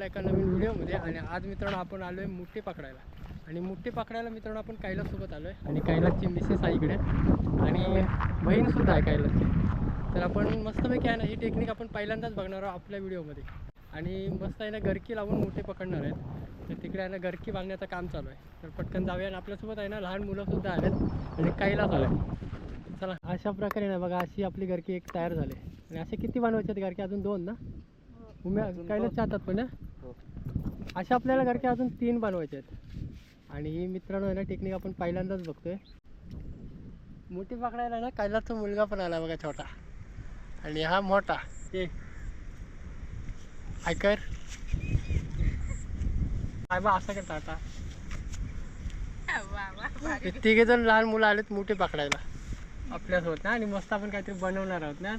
आपल्या एका नवीन व्हिडिओमध्ये आणि आज मित्रांनो आपण आलो आहे मुठे पकडायला. आणि मुठे पकडायला मित्रांनो आपण कैलाससोबत आलो आहे आणि कैलासची मिसेस आहे इकडे. आणि बहीणसुद्धा आहे कैलासची. तर आपण मस्तपैकी आहे ना ही टेक्निक आपण पहिल्यांदाच बघणार आहोत आपल्या व्हिडिओमध्ये. आणि मस्त आहे ना गरकी लावून मुठे पकडणार आहेत. तर तिकडे आहे ना गरकी बांधण्याचं काम चालू आहे. तर पटकन जाऊया आणि आपल्यासोबत आहे ना लहान मुलंसुद्धा आलेत आणि कैलास आलं चला अशा प्रकारे ना बघा अशी आपली गरकी एक तयार झाली. आणि असे किती बनवायचे आहेत गरकी? अजून दोन ना? उम्या कैलास चाहतात पण ना अशा आपल्याला घरच्या अजून तीन बनवायचे आहेत. आणि ही मित्रांनो आहे ना टेक्निक आपण पहिल्यांदाच बघतोय. मोठी पकडायला ना कैलासचा मुलगा पण आला बघा छोटा. आणि हा मोठा ते. ऐकर काय बा असं करता आता. तिघे जण लहान मुलं आलेत मोठे पकडायला. आपल्यासोबत ना आणि मस्त आपण काहीतरी बनवणार आहोत ना.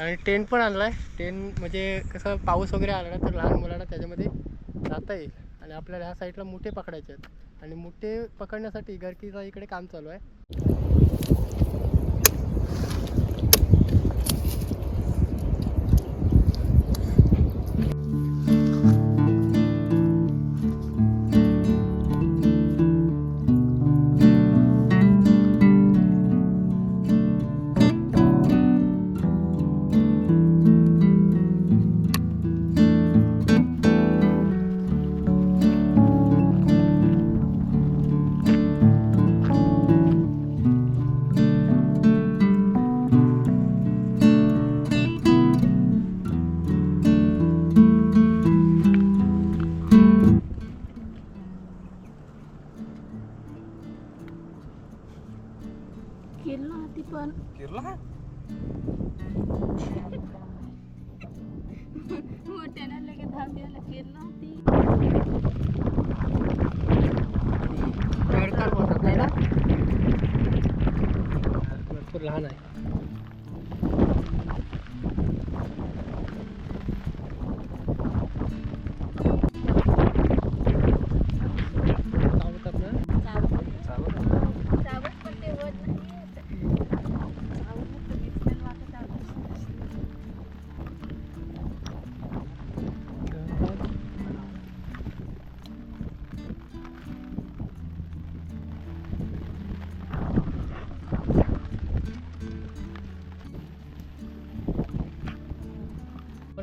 आणि टेन पण आणला आहे टेन म्हणजे कसं पाऊस वगैरे आला ना तर लहान मुलांना त्याच्यामध्ये जाता येईल. आणि आपल्याला ह्या साईडला मुठे पकडायचे आहेत. आणि मुठे पकडण्यासाठी गरकीचा इकडे काम चालू आहे. पण किरला मोठ्याने लगेच धाव द्यायला किल्ला ती बेडकार बोलतात नाही ना भरपूर लहान आहे.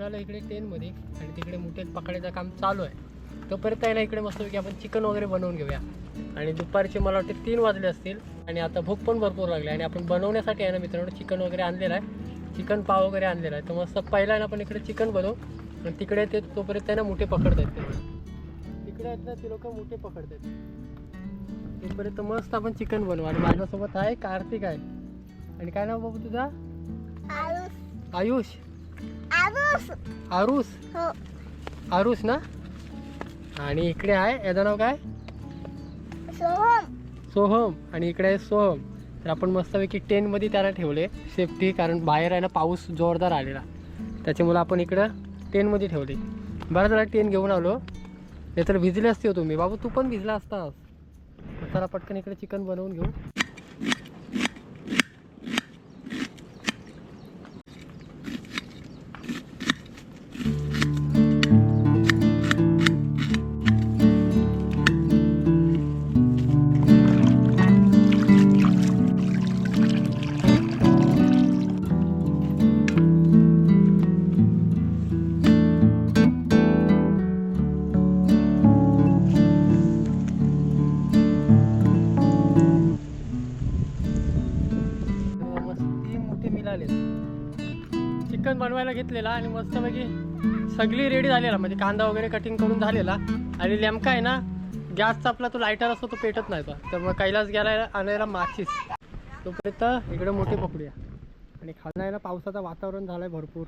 कोणाला इकडे टेनमध्ये आणि तिकडे मुठेत पकडायचं काम चालू आहे. तोपर्यंत आहे ना इकडे मस्तपैकी आपण चिकन वगैरे बनवून घेऊया. आणि दुपारचे मला वाटते तीन वाजले असतील आणि आता भूक पण भरपूर लागली आणि आपण बनवण्यासाठी आहे ना मित्रांनो चिकन वगैरे आणलेलं आहे. चिकन पाव वगैरे आणलेला आहे. तर मस्त पहिला आहे ना आपण इकडे चिकन बनवू. आणि तिकडे ते तोपर्यंत ना मुठे पकडत आहेत तिकडे आहेत ना ते लोक मुठे पकडत आहेत तोपर्यंत मस्त आपण चिकन बनवू. आणि माझ्यासोबत आहे कार्तिक आहे. आणि काय नाव बाबू तुझा? आयुष. आरुस. आरुस? ना? आणि इकडे आहे याचं नाव काय? सोहम. आणि इकडे आहे सोहम. तर आपण मस्तपैकी टेनमध्ये त्याला ठेवले सेफ्टी कारण बाहेर आहे ना पाऊस जोरदार आलेला. त्याच्यामुळे आपण इकडं टेनमध्ये ठेवले. बरं झालं टेन घेऊन आलो. नाही तर भिजले असते हो तुम्ही. बाबू तू पण भिजला असतास. तर चला पटकन इकडे चिकन बनवून घेऊ. मोठे चिकन बनवायला घेतलेला आणि मस्तपैकी सगळी रेडी झालेला. म्हणजे कांदा वगैरे कटिंग करून झालेला. आणि नेमका आहे ना गॅसचा आपला तो लायटर असतो तो पेटत नाही तो तर मग कैलास गेला आणायला माचीस. तोपर्यंत इकडे मोठे पकडूया आणि खालनं आहे ना पावसाचं वातावरण झालंय भरपूर.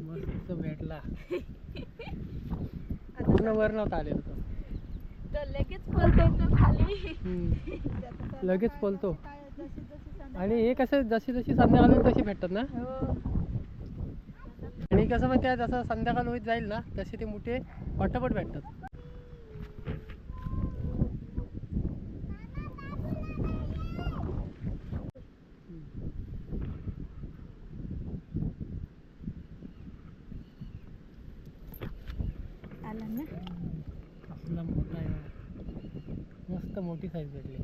मस्त भेटला. पूर्ण वर नव्हता आलेला तो तर लगेच पळतो तो खाली. हम्म. लगेच पळतो. आणि हे कसं जशी जशी संध्याकाळ होईल तशी भेटतात ना? हो. आणि कसं माहिती आहे जसं संध्याकाळ होत जाईल ना तसे ते मोठे पटापट भेटतात आला ना असला मोठा आहे मस्त मोठी साईज भेटली.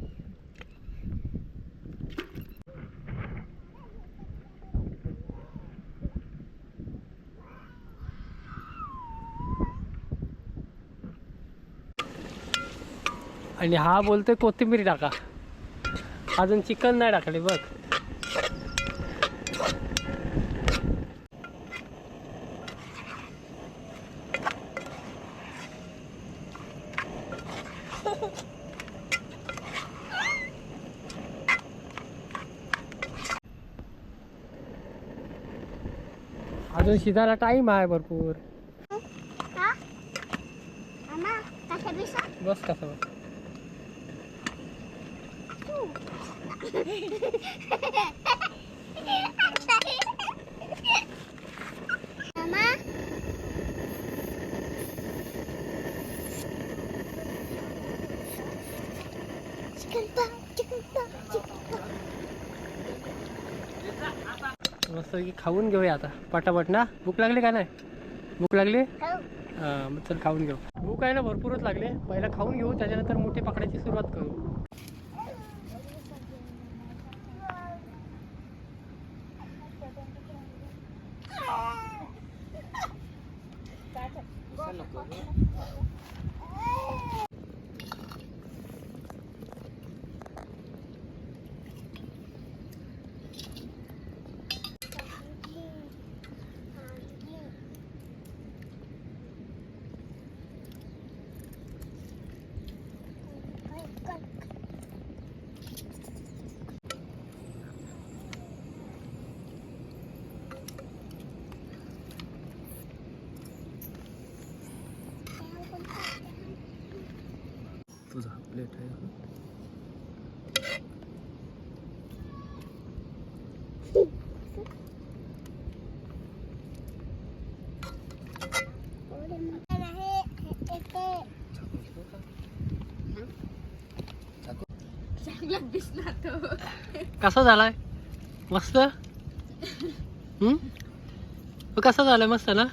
आणि हा बोलतोय कोथिंबीर टाका. अजून चिकन नाही टाकले बघ. अजून शिजायला टाइम आहे भरपूर. बस कसं बस मस्त खाऊन घेऊया आता पटापट ना? भूक लागली का नाही? भूक लागली? हां मग चल खाऊन घेऊ. भूक आहे ना भरपूरच लागले. पहिला खाऊन घेऊ त्याच्यानंतर मोठी पकडायची सुरुवात करू. तुझा प्लेट आहे चांगला दिसला तो कसा झालाय मस्त हम्म तो कसा झालाय मस्त ना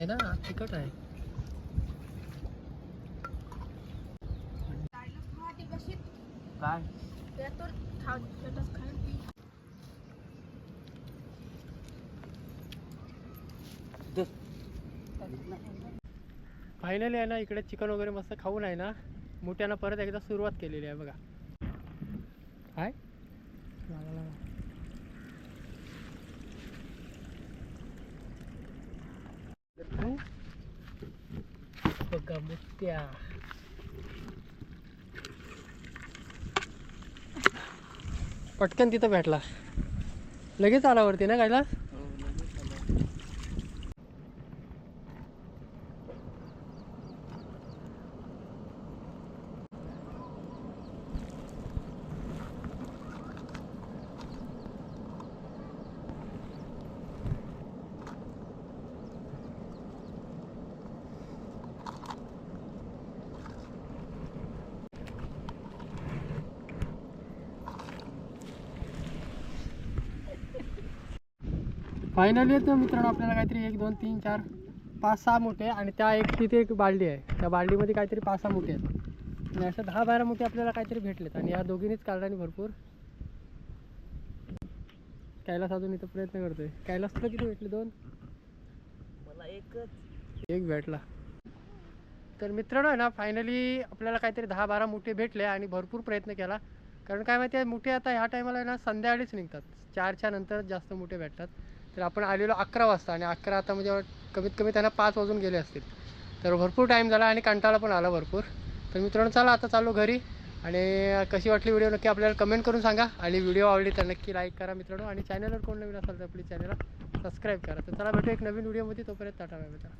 आहे ना तिखट आहे. काय? फायनली आहे ना इकडे चिकन वगैरे मस्त खाऊन आहे ना मोठ्यानं परत एकदा सुरुवात केलेली आहे बघा. काय बघा पटकन तिथं भेटला. लगेच आला वरती ना कायला फायनली येतो मित्रांनो आपल्याला काहीतरी एक दोन तीन चार पाच सहा मोठे आणि त्या एक तिथे एक बालडी आहे. त्या बालडीमध्ये काहीतरी पाच सहा मोठे आहेत. आणि अशा दहा बारा मोठे आपल्याला काहीतरी भेटलेत आणि या दोघींनीच काढल्याने भरपूर कैलास अजून इथं प्रयत्न करतोय. कैलास तुला किती भेटले? दोन? मला एकच. एक भेटला. तर मित्रांनो ना फायनली आपल्याला काहीतरी दहा बारा मुठे भेटले आणि भरपूर प्रयत्न केला. कारण काय माहिती आहे मुठे आता ह्या टायमाला आहे ना संध्याकाळीच निघतात. चारच्या नंतर जास्त मुठे भेटतात. तर आपण आलेलो अकरा वाजता आणि अकरा आता म्हणजे कमीत कमी त्यांना पाच वाजून गेले असतील. तर भरपूर टाईम झाला आणि कंटाळा पण आला भरपूर. तर मित्रांनो चला आता चालू घरी. आणि कशी वाटली व्हिडिओ नक्की आपल्याला कमेंट करून सांगा. आणि व्हिडिओ आवडली तर नक्की लाईक करा मित्रांनो. आणि चॅनलवर कोण नवीन असाल तर आपली चॅनलला सबस्क्राईब करा. तर चला भेटू एक नवीन व्हिडिओमध्ये तोपर्यंत टाटा मित्रांनो